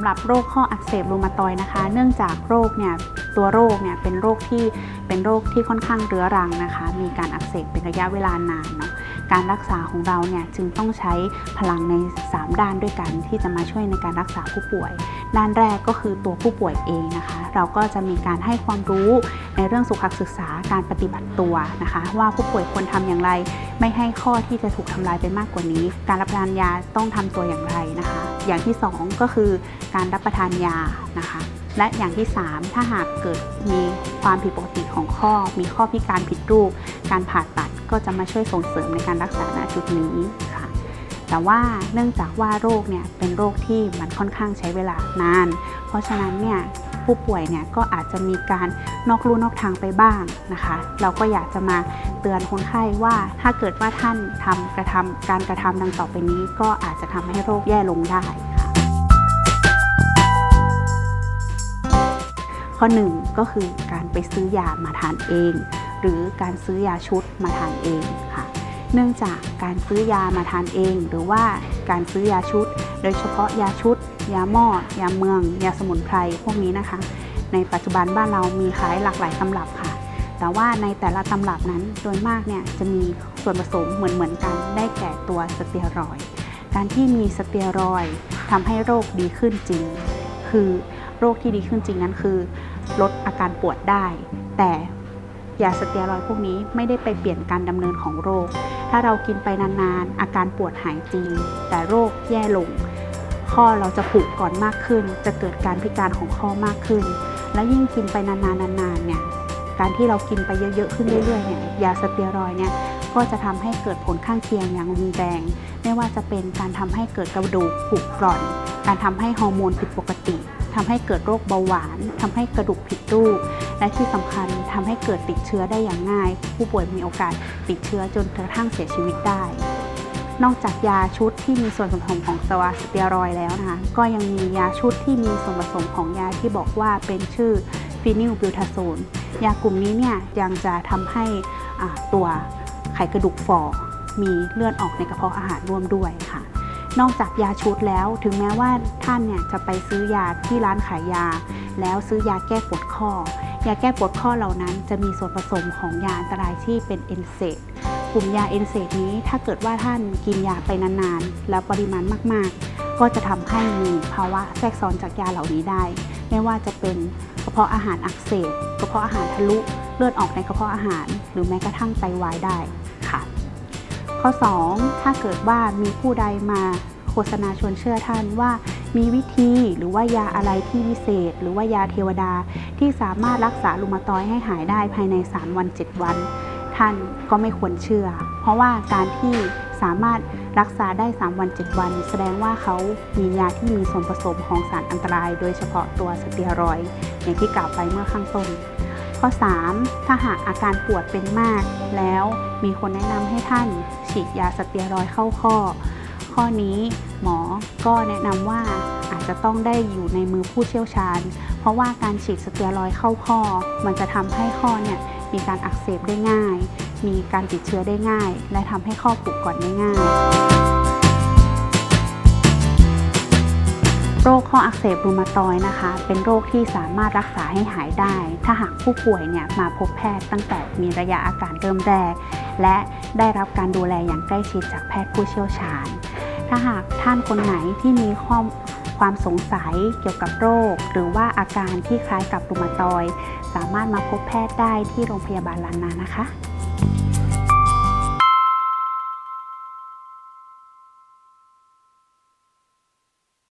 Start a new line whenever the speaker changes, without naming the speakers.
ำหรับโรคข้ออักเสบรูมาตอยนะคะ เนื่องจากโรคเนี่ยตัวโรคเนี่ยเป็นโรคที่เป็นโรคที่ค่อนข้างเรื้อรังนะคะ มีการอักเสบเป็นระยะเวลานานเนาะการรักษาของเราเนี่ยจึงต้องใช้พลังใน 3 ด้านด้วยกันที่จะมาช่วยในการรักษาผู้ป่วย ด้านแรกก็คือตัวผู้ป่วยเองนะคะ เราก็จะมีการให้ความรู้ในเรื่องสุขศึกษาการปฏิบัติตัวนะคะ ว่าผู้ป่วยควรทำอย่างไร ไม่ให้ข้อที่จะถูกทำลายไปมากกว่านี้ การรับประทานยาต้องทำตัวอย่างไรนะคะ อย่างที่ 2 ก็คือการรับประทานยานะคะและอย่างที่ 3 ถ้าหากเกิดมีความผิดปกติของข้อ มีข้อพิการผิดรูป การผ่าตัดก็จะมาช่วยส่งเสริมในการรักษาณจุดนี้ค่ะ แต่ว่าเนื่องจากว่าโรคเนี่ยเป็นโรคที่มันค่อนข้างใช้เวลานาน เพราะฉะนั้นเนี่ยผู้ป่วยเนี่ยก็อาจจะมีการนอกลู่นอกทางไปบ้างนะคะ เราก็อยากจะมาเตือนคนไข้ว่าถ้าเกิดว่าท่านทำกระทำการกระทำดังต่อไปนี้ ก็อาจจะทำให้โรคแย่ลงได้ค่ะข้อหนึ่งก็คือการไปซื้อยามาทานเอง หรือการซื้อยาชุดมาทานเองค่ะ เนื่องจากการซื้อยามาทานเอง หรือว่าการซื้อยาชุด โดยเฉพาะยาชุด ยาหม้อ ยาเมือง ยาสมุนไพรพวกนี้นะคะ ในปัจจุบันบ้านเรามีขายหลากหลายตำรับค่ะ แต่ว่าในแต่ละตำรับนั้นโดยมากเนี่ยจะมีส่วนผสมเหมือนเหมือนๆกัน ได้แก่ตัวสเตียรอยการที่มีสเตียรอยทำให้โรคดีขึ้นจริง คือโรคที่ดีขึ้นจริงนั้นคือ ลดอาการปวดได้ แต่ยาสเตียรอยพวกนี้ไม่ได้ไปเปลี่ยนการดำเนินของโรค ถ้าเรากินไปนานๆ อาการปวดหายจริง แต่โรคแย่ลง ข้อเราจะผุก่อนมากขึ้น จะเกิดการพิการของข้อมากขึ้น และยิ่งกินไปนานๆนานๆเนี่ยการที่เรากินไปเยอะๆขึ้นเรื่อยๆเนี่ยยาสเตียรอยเนี่ย ก็จะทำให้เกิดผลข้างเคียงอย่างรุนแรง ไม่ว่าจะเป็นการทำให้เกิดกระดูกผุกร่อน การทำให้ฮอร์โมนผิดปกติทำให้เกิดโรคเบาหวานทำให้กระดูกผิดรูป และที่สำคัญทำให้เกิดติดเชื้อได้อย่างง่าย ผู้ป่วยมีโอกาสติดเชื้อจนกระทั่งเสียชีวิตได้นอกจากยาชุดที่มีส่วนผสมของตัวสเตียรอยแล้วนะคะ ก็ยังมียาชุดที่มีส่วนผสมของยาที่บอกว่าเป็นชื่อฟีนิลบิวทาโซนยากลุ่มนี้เนี่ยยังจะทำให้ตัว ขกระดูกฝ่อมีเลือดออกในกระเพาะอาหารร่วมด้วยค่ะ นอกจากยาชุดแล้วถึงแม้ว่าท่านเนี่ยจะไปซื้อยาที่ร้านขายยา แล้วซื้อยาแก้ปวดข้อ ยาแก้ปวดข้อเหล่านั้น จะมีส่วนผสมของยาอันตรายที่เป็นเอนเซดกลุ่มยาเอนเซดนี้ถ้าเกิดว่าท่านกินยาไปนานๆ แล้วปริมาณมากๆ ก็จะทำให้มีภาวะแทรกซ้อนจากยาเหล่านี้ได้ ไม่ว่าจะเป็นกระเพาะอาหารอักเสบกระเพาะอาหารทะลุเลือดออกในกระเพาะอาหาร หรือแม้กระทั่งไตวายได้ ข้อ 2 ถ้าเกิดว่ามีผู้ใดมาโฆษณาชวนเชื่อท่านว่ามีวิธีหรือว่ายาอะไรที่วิเศษ หรือว่ายาเทวดาที่สามารถรักษารูมาตอยให้หายได้ภายใน 3 วัน 7 วัน ท่านก็ไม่ควรเชื่อ เพราะว่าการที่สามารถรักษาได้ 3 วัน 7 วัน แสดงว่าเขามียาที่มีส่วนผสมของสารอันตราย โดยเฉพาะตัวสเตียรอย อย่างที่กล่าวไปเมื่อข้างต้น ข้อ 3 ถ้าหากอาการปวดเป็นมาก แล้วมีคนแนะนำให้ท่านฉีดยาสเตียรอยเข้าข้อ ข้อนี้หมอก็แนะนำว่าอาจจะต้องได้อยู่ในมือผู้เชี่ยวชาญ เพราะว่าการฉีดสเตียรอยเข้าข้อ มันจะทำให้ข้อเนี่ยมีการอักเสบได้ง่าย มีการติดเชื้อได้ง่าย และทำให้ข้อผุก่อนได้ง่าย โรคข้ออักเสบรูมาตอยนะคะ เป็นโรคที่สามารถรักษาให้หายได้ ถ้าหากผู้ป่วยเนี่ยมาพบแพทย์ตั้งแต่มีระยะอาการเริ่มแรก และได้รับการดูแลอย่างใกล้ชิดจากแพทย์ผู้เชี่ยวชาญ ถ้าหากท่านคนไหนที่มีข้อความสงสัยเกี่ยวกับโรค หรือว่าอาการที่คล้ายกับรูมาตอย สามารถมาพบแพทย์ได้ที่โรงพยาบาลลานนานะคะ